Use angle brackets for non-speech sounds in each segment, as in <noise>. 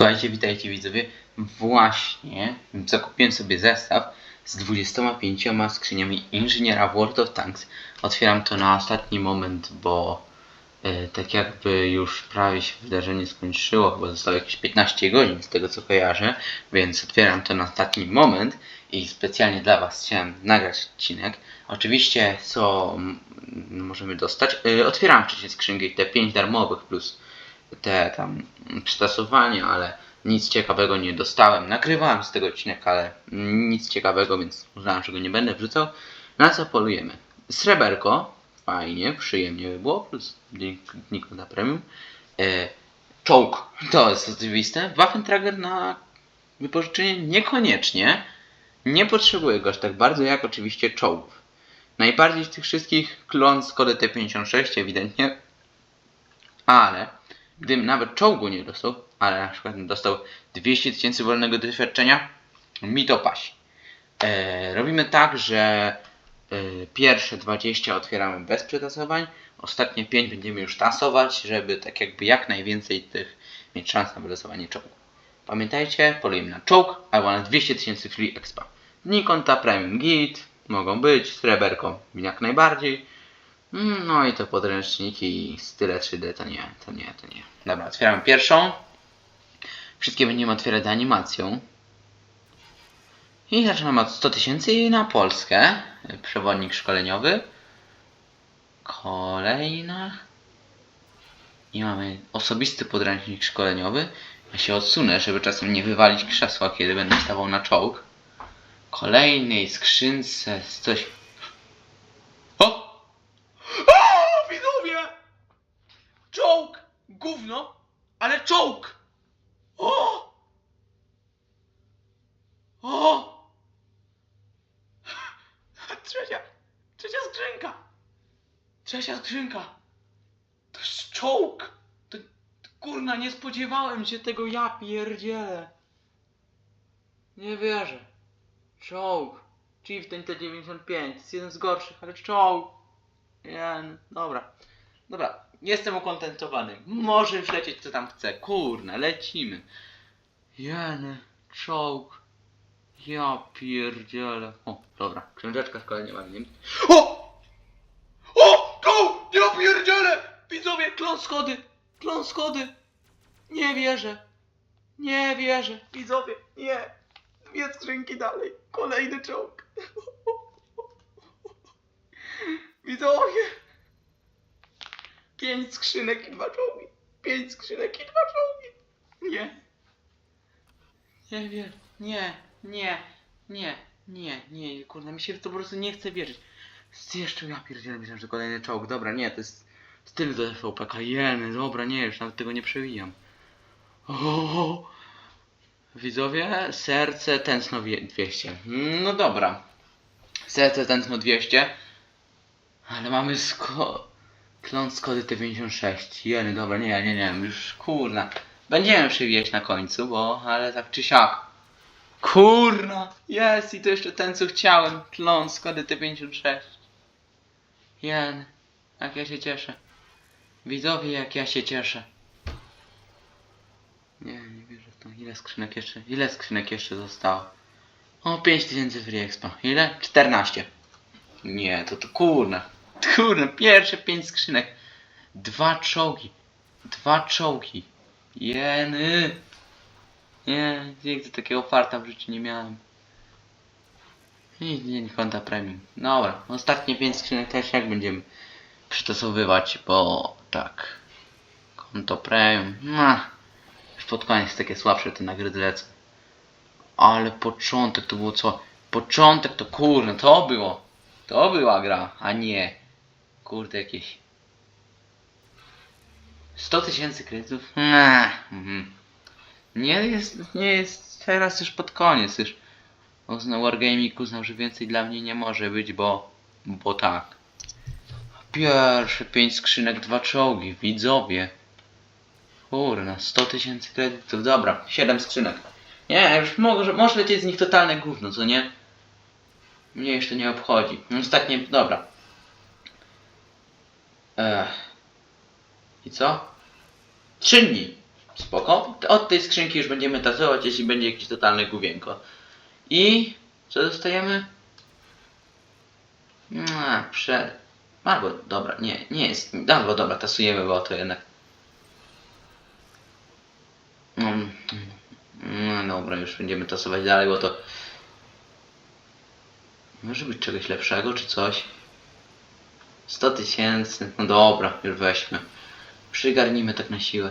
Słuchajcie, witajcie widzowie. Właśnie zakupiłem sobie zestaw z 25 skrzyniami inżyniera World of Tanks. Otwieram to na ostatni moment, bo e, tak jakby już prawie się wydarzenie skończyło, bo zostało jakieś 15 godzin z tego co kojarzę, więc otwieram to na ostatni moment i specjalnie dla Was chciałem nagrać odcinek. Oczywiście co możemy dostać? E, otwieram wcześniej skrzynki, te 5 darmowych plus te tam przytasowania, ale nic ciekawego nie dostałem. Nagrywałem z tego odcinek, ale nic ciekawego, więc uznałem, że go nie będę wrzucał. Na co polujemy? Sreberko, fajnie, przyjemnie by było, plus dziennik na premium. E, czołg, <laughs> to jest oczywiste. Waffentrager na wypożyczenie niekoniecznie. Nie potrzebuję go aż tak bardzo, jak oczywiście czołgów. Najbardziej z tych wszystkich klon z kody T56 ewidentnie, ale gdybym nawet czołgu nie dostał, ale na przykład dostał 200 tysięcy wolnego doświadczenia, mi to pasi. E, robimy tak, że e, pierwsze 20 otwieramy bez przetasowań, ostatnie 5 będziemy już tasować, żeby tak jakby jak najwięcej tych mieć szans na wylosowanie czołgu. Pamiętajcie, polujemy na czołg, albo na 200 tysięcy free expa. Dni konta premium git, mogą być, sreberko jak najbardziej. Mm, No i to podręczniki i style 3D to nie, to nie, to nie. Dobra, otwieramy pierwszą. Wszystkie będziemy otwierać animacją. I zaczynamy od 100 tysięcy na Polskę. Przewodnik szkoleniowy. Kolejna. I mamy osobisty podręcznik szkoleniowy. Ja się odsunę, żeby czasem nie wywalić krzesła, kiedy będę stawał na czołg. Kolejnej skrzynce coś. O! O, widzowie! Czołg! Gówno! Ale czołg! O! O! <laughs> Trzecia, trzecia skrzynka! Trzecia skrzynka! To jest czołg! To, kurna, nie spodziewałem się tego, ja pierdzielę! Nie wierzę. Czołg. Chieftain T95. To jest jeden z gorszych, ale czołg. Nie, dobra. Dobra, jestem ukontentowany. Może już lecieć co tam chce. Kurna, lecimy. Jeny, czołg. Ja pierdzielę. O, dobra, książeczka z kolejnym nim. O! O! Czołg! Ja pierdzielę! Widzowie, klon schody! Klon schody! Nie wierzę. Nie wierzę. Widzowie, nie. Dwie skrzynki dalej. Kolejny czołg. <laughs> Widzowie. Pięć skrzynek i dwa czołgi. Pięć skrzynek i dwa czołgi. Nie. Nie wiem. Nie, nie, nie, nie, nie. Kurde, mi się to po prostu nie chce wierzyć. Jeszcze ja pierdzielę, myślałem, że kolejny czołg. Dobra, nie, to jest styl do FVPK. Jeny, dobra, nie, już nawet tego nie przewijam. O, Widzowie, serce tętno wie- 200. No dobra. Serce tętno 200. Ale mamy sko... Klon z kody T56. Jeny, dobra, nie, nie, nie, już kurna. Będziemy przewijać na końcu, bo, ale tak czy siak. Kurna, jest i to jeszcze ten co chciałem. Klon z kody T56. Jen, jak ja się cieszę. Widzowie, jak ja się cieszę. Nie, nie wierzę w to. Ile skrzynek jeszcze? Ile skrzynek jeszcze zostało? O, 5000 free expa. Ile? 14. Nie, to to kurna. Kurna, pierwsze 5 skrzynek. Dwa czołgi. Dwa czołgi. Jeny. Nie, nigdy takiego farta w życiu nie miałem. I dzień konta premium. Dobra, ostatnie 5 skrzynek też jak będziemy przytasowywać, bo tak. Konto premium. No. Już pod koniec takie słabsze te nagrody lecą. Ale początek to było co? Początek to kurde, to było. To była gra, a nie. Kurde jakieś. 100 tysięcy kredytów? Nie. Mhm. Nie jest, nie jest teraz już pod koniec już. Uznał Wargaming uznał, że więcej dla mnie nie może być, bo, bo tak. Pierwsze 5 skrzynek, dwa czołgi, widzowie. Kurna, 100 tysięcy kredytów, dobra, 7 skrzynek. Nie, już może, może lecieć z nich totalne gówno, co nie? Mnie jeszcze nie obchodzi. Ostatnie, dobra. Ech. I co? 3 dni. spoko. Od tej skrzynki już będziemy tasować, jeśli będzie jakieś totalne główienko. I co dostajemy? No, prze... Albo dobra, nie, nie jest. Albo dobra, tasujemy, bo to jednak. No dobra, już będziemy tasować dalej, bo to. Może być czegoś lepszego czy coś? 100 tysięcy. No dobra, już weźmy. Przygarnijmy tak na siłę.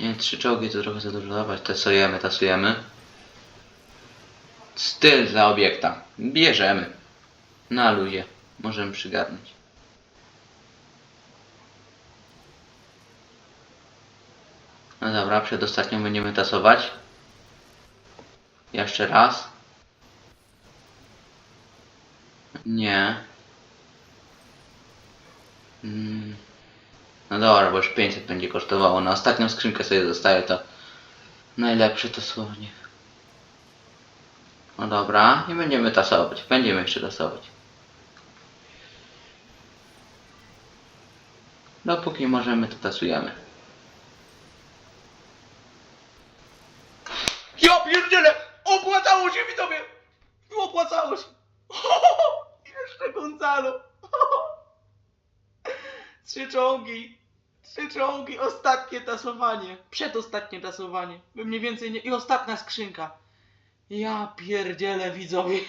Nie, trzy czołgi to trochę za dużo dawać. Tasujemy, tasujemy. Styl dla obiekta. Bierzemy. Na luzie. Możemy przygarnąć. No dobra, przedostatnią będziemy tasować. Jeszcze raz. Nie. Mm. No dobra, bo już 500 będzie kosztowało. Na ostatnią skrzynkę sobie zostaje to najlepsze to słownie. No dobra, nie będziemy tasować. Będziemy jeszcze tasować. Dopóki możemy, to tasujemy. Ja pierdzielę! Opłacało się widzowie! Opłacało się! <laughs> Trzy czołgi! Trzy czołgi! Ostatnie tasowanie! Przedostatnie tasowanie! By mniej więcej nie... I ostatnia skrzynka! Ja pierdzielę widzowie! <laughs>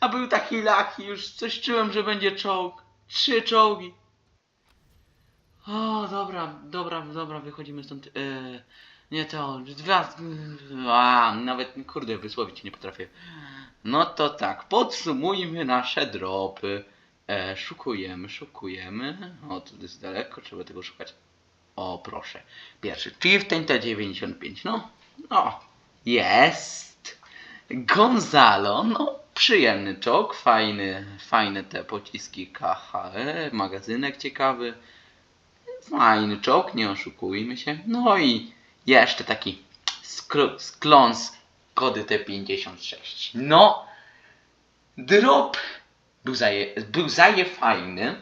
A był taki laki, już coś czułem, że będzie czołg. Trzy czołgi. O, dobra, dobra, dobra, wychodzimy stąd. E, nie to, dwa, a, nawet, kurde, wysłowić nie potrafię. No to tak, podsumujmy nasze dropy. E, szukujemy, szukujemy. O, tu jest daleko, trzeba tego szukać. O, proszę. Pierwszy, Chieftain T95, no. No, jest. Gonzalo, no, przyjemny czołg, fajny, fajne te pociski KHE, magazynek ciekawy. Fajny czołg, nie oszukujmy się. No i jeszcze taki skr- sklon z kody T56. No, drop był zaje, był zaje fajny.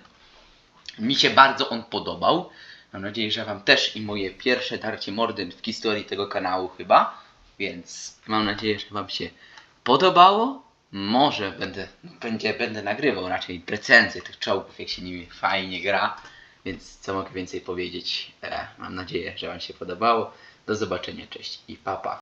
Mi się bardzo on podobał. Mam nadzieję, że Wam też i moje pierwsze darcie mordy w historii tego kanału chyba. Więc mam nadzieję, że Wam się podobało. Może będę, będzie, będę nagrywał raczej recenzję tych czołgów, jak się nimi fajnie gra. Więc co mogę więcej powiedzieć? E, mam nadzieję, że Wam się podobało. Do zobaczenia, cześć i papa.